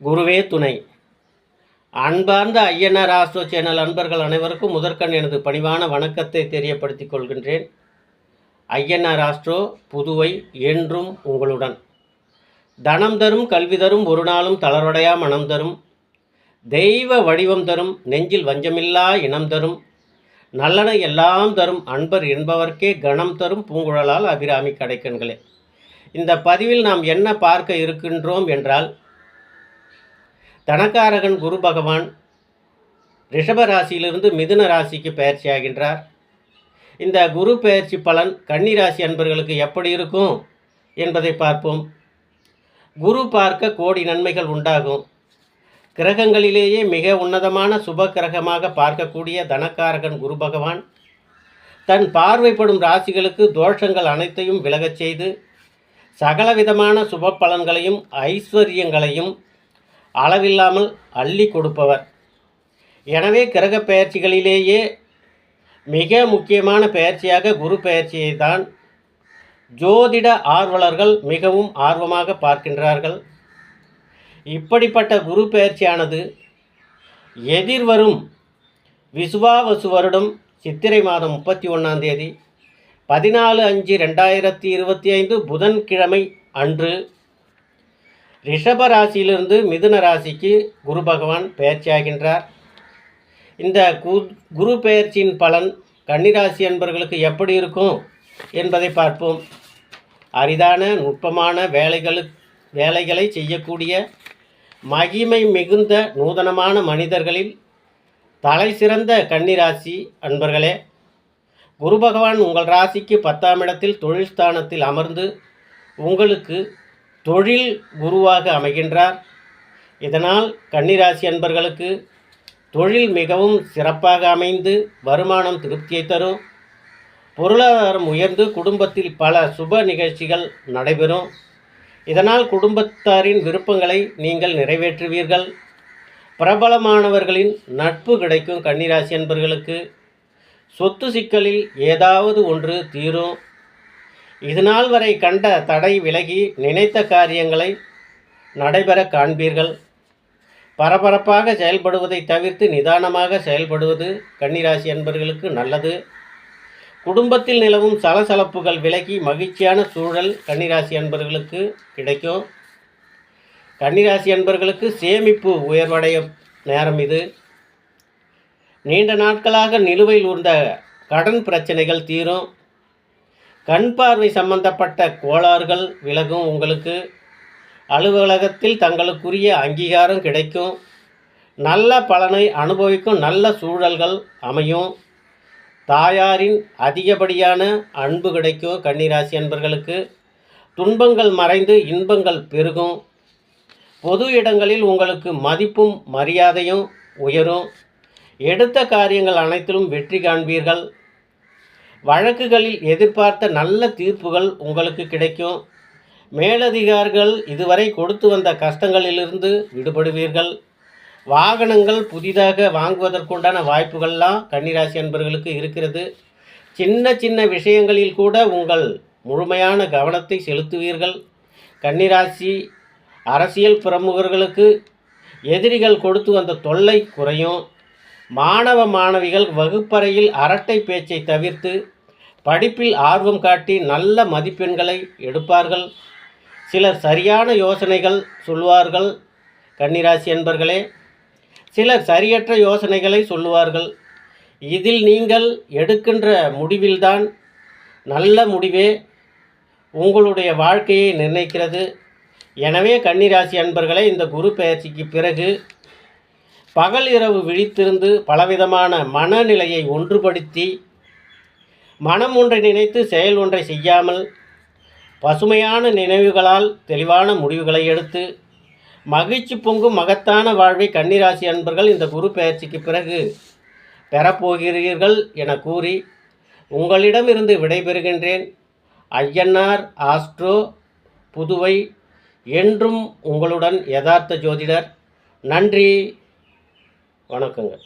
குருவே துணை. அன்பார்ந்த ஐயனார் ஆஸ்ட்ரோ சேனல் அன்பர்கள் அனைவருக்கும் முதற்கண் எனது பணிவான வணக்கத்தை தெரியப்படுத்திக் கொள்கின்றேன். ஐயனார் ஆஸ்ட்ரோ புதுவை என்றும் உங்களுடன். தனம் தரும் கல்வி தரும் ஒரு நாளும் தளர்வடையா மனம் தரும். தெய்வ வடிவம் தரும் நெஞ்சில் வஞ்சமில்லா இனம் தரும். நல்லன எல்லாம் தரும் அன்பர் என்பவர்க்கே கணம் தரும் பூங்குழலால் அபிராமி கடைக்கண்களே. இந்த பதிவில் நாம் என்ன பார்க்க இருக்கின்றோம் என்றால் தனக்காரகன் குரு பகவான் ரிஷப ராசியிலிருந்து மிதுன ராசிக்கு பயிற்சியாகின்றார் இந்த குரு பயிற்சி பலன் கன்னி ராசி அன்பர்களுக்கு எப்படி இருக்கும் என்பதை பார்ப்போம். குரு பார்க்க கோடி நன்மைகள் உண்டாகும். கிரகங்களிலேயே மிக உன்னதமான சுப கிரகமாக பார்க்கக்கூடிய தனக்காரகன் குரு பகவான் தன் பார்வைப்படும் ராசிகளுக்கு தோஷங்கள் அனைத்தையும் விலகச் செய்து சகலவிதமான சுப பலன்களையும் ஐஸ்வர்யங்களையும் அளவில்லாமல் அள்ளி கொடுப்பவர். எனவே கிரக பெயர்ச்சிகளிலேயே மிக முக்கியமான பெயர்ச்சியாக குரு பெயர்ச்சியை தான் ஜோதிட ஆர்வலர்கள் மிகவும் ஆர்வமாக பார்க்கின்றார்கள். இப்படிப்பட்ட குரு பெயர்ச்சியானது எதிர்வரும் விசுவாவசு வருடம் சித்திரை மாதம் முப்பத்தி ஒன்றாம் தேதி பதினாலு அஞ்சு ரெண்டாயிரத்தி இருபத்தி ஐந்து புதன்கிழமை அன்று ரிஷப ராசியிலிருந்து மிதுன ராசிக்கு குரு பகவான் பெயர்ச்சியாகின்றார். இந்த கு குரு பெயர்ச்சியின் பலன் கன்னிராசி என்பவர்களுக்கு எப்படி இருக்கும் என்பதை பார்ப்போம். அரிதான நுட்பமான வேலைகளு வேலைகளை செய்யக்கூடிய மகிமை மிகுந்த நூதனமான மனிதர்களில் தலை சிறந்த கன்னிராசி அன்பர்களே குரு பகவான் உங்கள் ராசிக்கு பத்தாம் இடத்தில் தொழில் ஸ்தானத்தில் அமர்ந்து உங்களுக்கு தொழில் குருவாக அமைகின்றார். இதனால் கன்னிராசி அன்பர்களுக்கு தொழில் மிகவும் சிறப்பாக அமைந்து வருமானம் திருப்தியை தரும். பொருளாதாரம் உயர்ந்து குடும்பத்தில் பல சுப நிகழ்ச்சிகள் நடைபெறும். இதனால் குடும்பத்தாரின் விருப்பங்களை நீங்கள் நிறைவேற்றுவீர்கள். பிரபலமானவர்களின் நட்பு கிடைக்கும் கன்னிராசி அன்பர்களுக்கு. சொத்து சிக்கலில் ஏதாவது ஒன்று தீரும். இதுநாள் வரை கண்ட தடை விலகி நினைத்த காரியங்களை நடைபெற காண்பீர்கள். பரபரப்பாக செயல்படுவதை தவிர்த்து நிதானமாக செயல்படுவது கன்னிராசி அன்பர்களுக்கு நல்லது. குடும்பத்தில் நிலவும் சலசலப்புகள் விலகி மகிழ்ச்சியான சூழல் கன்னிராசி அன்பர்களுக்கு கிடைக்கும். கன்னிராசி அன்பர்களுக்கு சேமிப்பு உயர்வடைய நேரம் இது. நீண்ட நாட்களாக நிலுவையில் உள்ள கடன் பிரச்சனைகள் தீரும். கண் பார்வை சம்பந்தப்பட்ட கோளாறுகள் விலகும் உங்களுக்கு. அலுவலகத்தில் தங்களுக்குரிய அங்கீகாரம் கிடைக்கும். நல்ல பலனை அனுபவிக்கும் நல்ல சூழல்கள் அமையும். தாயாரின் அதிகப்படியான அன்பு கிடைக்கும் கன்னிராசி அன்பர்களுக்கு. துன்பங்கள் மறைந்து இன்பங்கள் பெருகும். பொது இடங்களில் உங்களுக்கு மதிப்பும் மரியாதையும் உயரும். எடுத்த காரியங்கள் அனைத்திலும் வெற்றி காண்பீர்கள். வழக்குகளில் எதிர்பார்த்த நல்ல தீர்ப்புகள் உங்களுக்கு கிடைக்கும். மேலதிகாரிகள் இதுவரை கொடுத்து வந்த கஷ்டங்களிலிருந்து விடுபடுவீர்கள். வாகனங்கள் புதிதாக வாங்குவதற்குண்டான வாய்ப்புகள்லாம் கன்னிராசி அன்பர்களுக்கு இருக்கிறது. சின்ன சின்ன விஷயங்களில் கூட உங்கள் முழுமையான கவனத்தை செலுத்துவீர்கள். கன்னிராசி அரசியல் பிரமுகர்களுக்கு எதிரிகள் கொடுத்து வந்த தொல்லை குறையும். மாணவ மாணவிகள் வகுப்பறையில் அரட்டை பேச்சை தவிர்த்து படிப்பில் ஆர்வம் காட்டி நல்ல மதிப்பெண்களை எடுப்பார்கள். சிலர் சரியான யோசனைகள் சொல்வார்கள் கன்னிராசி என்பர்களே சிலர் சரியற்ற யோசனைகளை சொல்லுவார்கள். இதில் நீங்கள் எடுக்கின்ற முடிவில்தான் நல்ல முடிவே உங்களுடைய வாழ்க்கையை நிர்ணயிக்கிறது. எனவே கன்னிராசி அன்பர்களே இந்த குரு பெயர்ச்சிக்கு பிறகு பகல் இரவு விழித்திருந்து பலவிதமான மனநிலையை ஒன்றுபடுத்தி மனம் ஒன்றை நினைத்து செயல் ஒன்றை செய்யாமல் பசுமையான நினைவுகளால் தெளிவான முடிவுகளை எடுத்து மகிழ்ச்சி பொங்கும் மகத்தான வாழ்வை கன்னிராசி அன்பர்கள் இந்த குரு பயிற்சிக்கு பிறகு பெறப்போகிறீர்கள் என கூறி உங்களிடமிருந்து விடைபெறுகின்றேன். ஐயன்னார் ஆஸ்ட்ரோ புதுவை என்றும் உங்களுடன் யதார்த்த ஜோதிடர். நன்றி. வணக்கங்கள்.